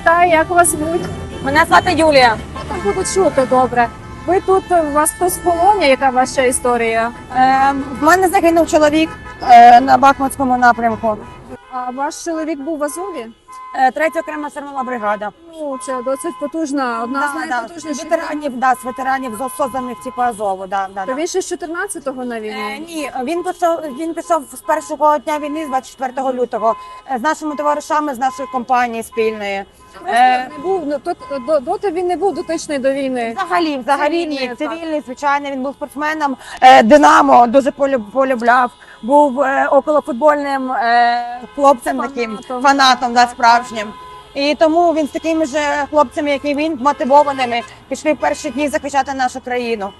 Вітаю, як вас звуть? Мене звати Юлія. Так буду чути добре. Ви тут у вас хтось в полоні, яка ваша історія? Е, в мене загинув чоловік е, на Бахмутському напрямку. А ваш чоловік був в Азові? Е, третя окрема штурмова бригада. Ну, це досить потужна, одна з Да, да, ветеранів, да, з ветеранів з созданих типу Азову. Да, да, То да. він ще з 14-го на війну? Е, ні, він пішов. Він пішов з першого дня війни, з 24 лютого, е, з нашими товаришами з нашої компанії спільної. Е, не був ну, тут до, доти він не був дотичний до війни. Взагалі, взагалі ні. Цивільний, так. Цивільний, звичайно, він був спортсменом. Е, Динамо дуже полю- полюбляв. Був е, околофутбольним е, хлопцем таким Фанатом. фанатом, да, справжнім. І тому він з такими ж хлопцями, як і він, мотивованими, пішли в перші дні захищати нашу країну.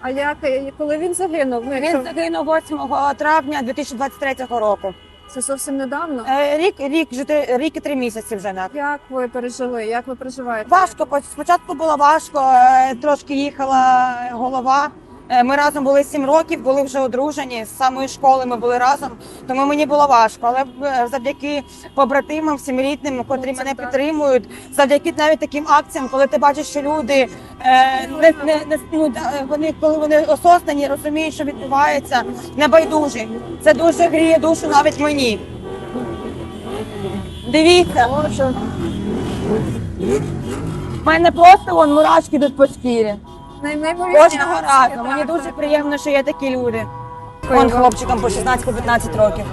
А як коли він загинув? Ну, якщо- Він загинув 8 травня 2023 року. це зовсім недавно. Е, Рік, рік, жити- рік і три місяці вже на. Як ви пережили? Як ви переживаєте? Важко, по- спочатку було важко, е, трошки їхала голова. Е, Ми разом були сім років, були вже одружені. З самої школи ми були разом, тому мені було важко. Але е, завдяки побратимам, всім рідним, котрі мене підтримують, завдяки навіть таким акціям, коли ти бачиш, що люди е, не, не, не ну, вони, коли вони осознані, розуміють, що відбувається, небайдужі. Це дуже гріє душу навіть мені. Дивіться. У мене просто вон мурашки йдуть по шкірі. Кожного разу. Мені дуже приємно, що є такі люди. Вон хлопчикам по 16-15 років.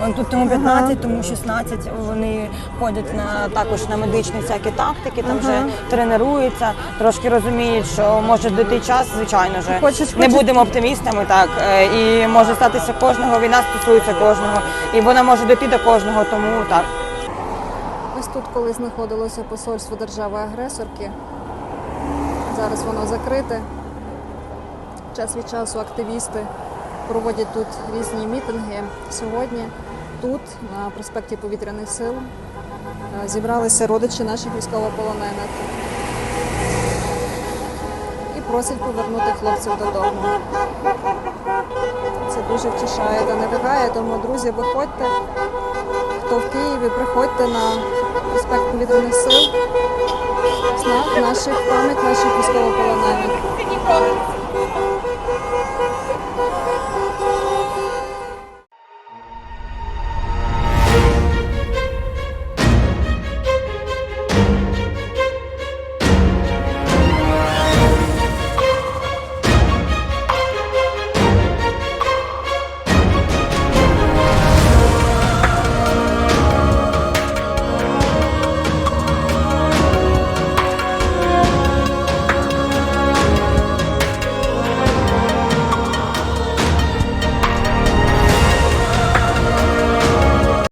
Вон тут тому 15, тому 16. Вони ходять на також на медичні всякі тактики, там вже тренуються, трошки розуміють, що може дойти час, звичайно ж. Хочеш- Не хочеш- будемо оптимістами, так е, і може статися кожного. Війна стосується кожного, і вона може дойти до кожного, тому так. Ось тут колись знаходилося посольство держави-агресорки. Зараз воно закрите. Час від часу активісти проводять тут різні мітинги. Сьогодні тут, на проспекті Повітряних сил, е, зібралися родичі наших військовополонених і просять повернути хлопців додому. Це дуже втішає та надихає, тому, друзі, виходьте. Хто в Києві, приходьте на проспект повітряних сил. Наших пам'ять наших військовополонених.